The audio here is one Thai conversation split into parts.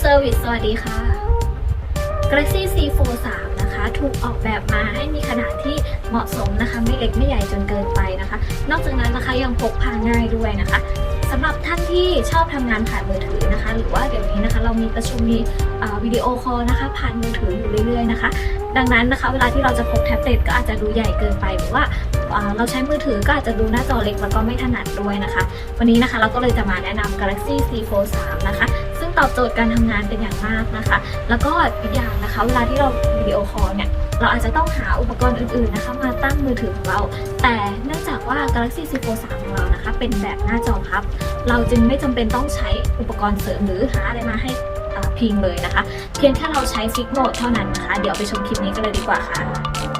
เซอร์วิสสวัสดีค่ะ Galaxy C Fold 3นะคะ ถูกออกแบบมาให้มีขนาดที่เหมาะสมนะคะ ไม่เล็กไม่ใหญ่จนเกินไปนะคะ นอกจากนั้นนะคะยังพกพาง่ายด้วยนะคะสำหรับท่านที่ชอบทำงานผ่านมือถือนะคะ หรือว่าเดี๋ยวนี้นะคะ เรามีประชุมมีวิดีโอคอลนะคะ ผ่านมือถืออยู่เรื่อยๆนะคะ ดังนั้นนะคะ เวลาที่เราจะพกแท็บเล็ตก็อาจจะดูใหญ่เกินไปหรือว่าเราใช้มือถือก็อาจจะดูหน้าจอเล็กแล้วก็ไม่ถนัดด้วยนะคะ วันนี้นะคะเราก็เลยจะมาแนะนำ Galaxy C Fold 3 นะคะ ตอบโจทย์การทำงานเป็นอย่างมากนะคะ แล้วก็อีกอย่างนะคะ เวลาที่เราวิดีโอคอลเนี่ยเราอาจจะต้องหาอุปกรณ์อื่นๆนะคะ มาตั้งมือถือของเรา แต่เนื่องจากว่า Galaxy Z Fold 3ของเรานะคะ เป็นแบบหน้าจอพับ เราจึงไม่จำเป็นต้องใช้อุปกรณ์เสริมหรือหาอะไรมาให้พิงเลยนะคะ เพียงแค่เราใช้ฟิกโหมดเท่านั้นนะคะ เดี๋ยวไปชมคลิปนี้กันเลยดีกว่าค่ะ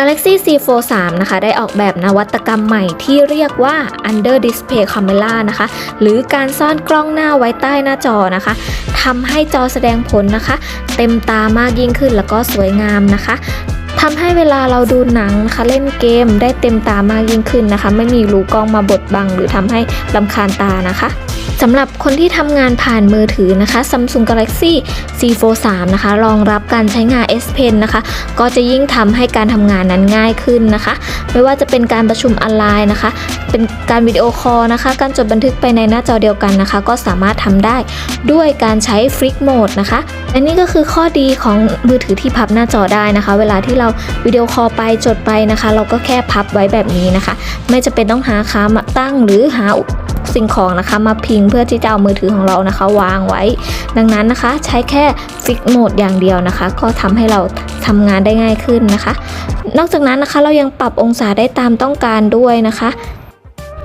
Galaxy C Fold 3 นะคะ ได้ออกแบบนวัตกรรมใหม่ที่เรียกว่า Under Display Camera นะคะ หรือการซ่อนกล้องหน้าไว้ใต้หน้าจอนะคะทำให้จอแสดงผลนะคะ เต็มตามากยิ่งขึ้นแล้วก็สวยงามนะคะทำให้เวลาเราดูหนังนะคะเล่นเกมได้เต็มตามากยิ่งขึ้นนะคะ ไม่มีรูกล้องมาบดบัง หรือทำให้ลำคาญตานะคะ สำหรับคนที่ทำงานผ่านมือถือนะคะ Samsung Galaxy C Fold 3นะคะ รองรับการใช้งาน S Pen นะคะ ก็จะยิ่งทำให้การทำงานนั้นง่ายขึ้นนะคะ ไม่ว่าจะเป็นการประชุมออนไลน์นะคะ เป็นการวิดีโอคอลนะคะ การจดบันทึกไปในหน้าจอเดียวกันนะคะ ก็สามารถทำได้ด้วยการใช้ฟลิกโหมดนะคะและนี่ก็คือข้อดีของมือถือที่พับหน้าจอได้นะคะ เวลาที่เราวิดีโอคอลไปจดไปนะคะ เราก็แค่พับไว้แบบนี้นะคะ ไม่จะเป็นต้องหาขามาตั้งหรือหา สิ่งของนะคะ มาพิงเพื่อที่จะเอามือถือของเรานะคะ วางไว้ ดังนั้นนะคะใช้แค่ฟิกโหมดอย่างเดียวนะคะ ก็ทำให้เราทำงานได้ง่ายขึ้นนะคะ นอกจากนั้นนะคะเรายังปรับองศาได้ตามต้องการด้วยนะคะ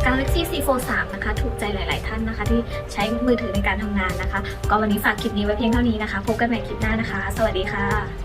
Galaxy C Fold 3นะคะ ถูกใจหลาย ๆ ท่านนะคะ ที่ใช้มือถือในการทำงานนะคะ ก็วันนี้ฝากคลิปนี้ไว้เพียงเท่านี้นะคะ พบกันใหม่คลิปหน้านะคะ สวัสดีค่ะ